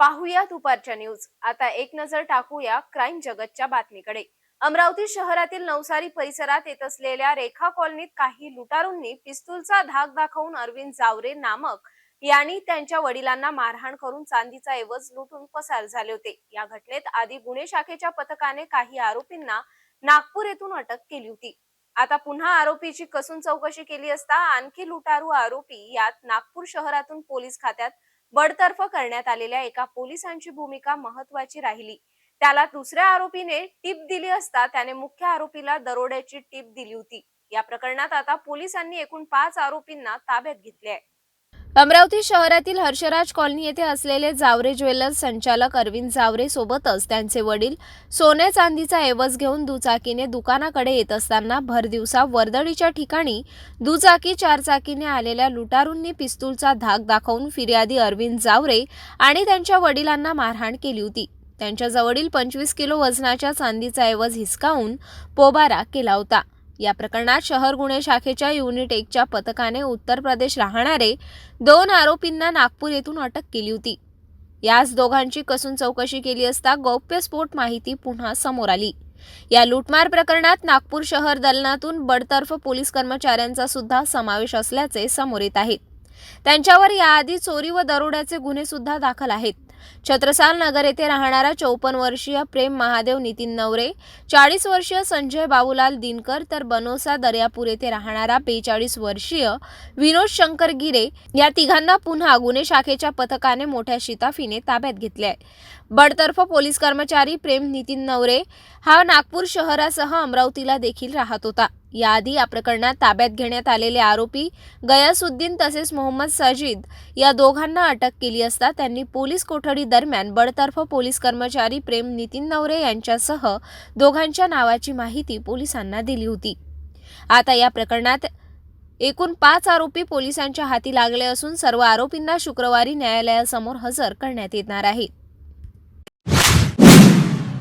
पाहूया दुपारच्या न्यूज आता एक नजर टाकूया क्राईम जगतच्या बातमीकडे. अमरावती शहरातील नवसारी परिसरात येत असलेल्या रेखा कॉलनीत काही लुटारूंनी पिस्तूलचा धाक दाखवून अरविंद जावरे नामक यांनी त्यांच्या वडिलांना मारहाण करून चांदीचा ऐवज लुटून पसार झाले होते. या घटनेत आधी गुन्हे शाखेच्या पथकाने काही आरोपींना नागपूर येथून अटक केली होती. आता पुन्हा आरोपीची कसून चौकशी केली असता आणखी लुटारू आरोपी यात नागपूर शहरातून पोलीस खात्यात बडतर्फ करण्यात आलेल्या एका पोलिसांची भूमिका महत्वाची राहिली. त्याला दुसऱ्या आरोपीने टीप दिली असता त्याने मुख्य आरोपीला दरोड्याची टीप दिली होती. या प्रकरणात आता पोलिसांनी एकूण पाच आरोपींना ताब्यात घेतले आहे. अमरावती शहरातील हर्षराज कॉलनी येथे असलेले जावरे ज्वेलर्स संचालक अरविंद जावरे सोबतच त्यांचे वडील सोने चांदीचा ऐवज घेऊन दुचाकीने दुकानाकडे येत असताना भरदिवसा वर्दळीच्या ठिकाणी दुचाकी चारचाकीने आलेल्या लुटारूंनी पिस्तूलचा धाक दाखवून फिर्यादी अरविंद जावरे आणि त्यांच्या वडिलांना मारहाण केली होती. त्यांच्या जवळील पंचवीस किलो वजनाच्या चांदीचा ऐवज हिसकावून पोबारा केला होता. या प्रकरणात शहर गुन्हे शाखेच्या युनिट एकच्या पथकाने उत्तर प्रदेश राहणारे दोन आरोपींना नागपूर येथून अटक केली होती. याच दोघांची कसून चौकशी केली असता गौप्यस्फोट माहिती पुन्हा समोर आली. या लूटमार प्रकरणात नागपूर शहर दलनातून बडतर्फ पोलीस कर्मचाऱ्यांचा सुद्धा समावेश असल्याचे समोर येत आहे. त्यांच्यावर याआधी चोरी व दरोड्याचे गुन्हे सुद्धा दाखल आहेत. छत्रसाल नगर येथे राहणारा चौपन्न वर्षीय प्रेम महादेव नितीन नवरे चाळीस वर्षीय संजय बाबूलाल दिनकर तर बनोसा दर्यापूर येथे राहणारा बेचाळीस वर्षीय विनोद शंकर गिरे या तिघांना पुन्हा गुन्हे शाखेच्या पथकाने मोठ्या शिताफीने ताब्यात घेतले आहे. बडतर्फ पोलीस कर्मचारी प्रेम नितीन नवरे हा नागपूर शहरासह अमरावतीला देखील राहत होता. याआधी या प्रकरणात ताब्यात घेण्यात आलेले आरोपी गयासुद्दीन तसेच मोहम्मद सजीद या दोघांना अटक केली असता त्यांनी पोलीस कोठडी दरम्यान बडतर्फ पोलीस कर्मचारी प्रेम नितीन नवरे यांच्यासह दोघांच्या नावाची माहिती पोलिसांना दिली होती. आता या प्रकरणात एकूण पाच आरोपी पोलिसांच्या हाती लागले असून सर्व आरोपींना शुक्रवारी न्यायालयासमोर हजर करण्यात येणार आहे.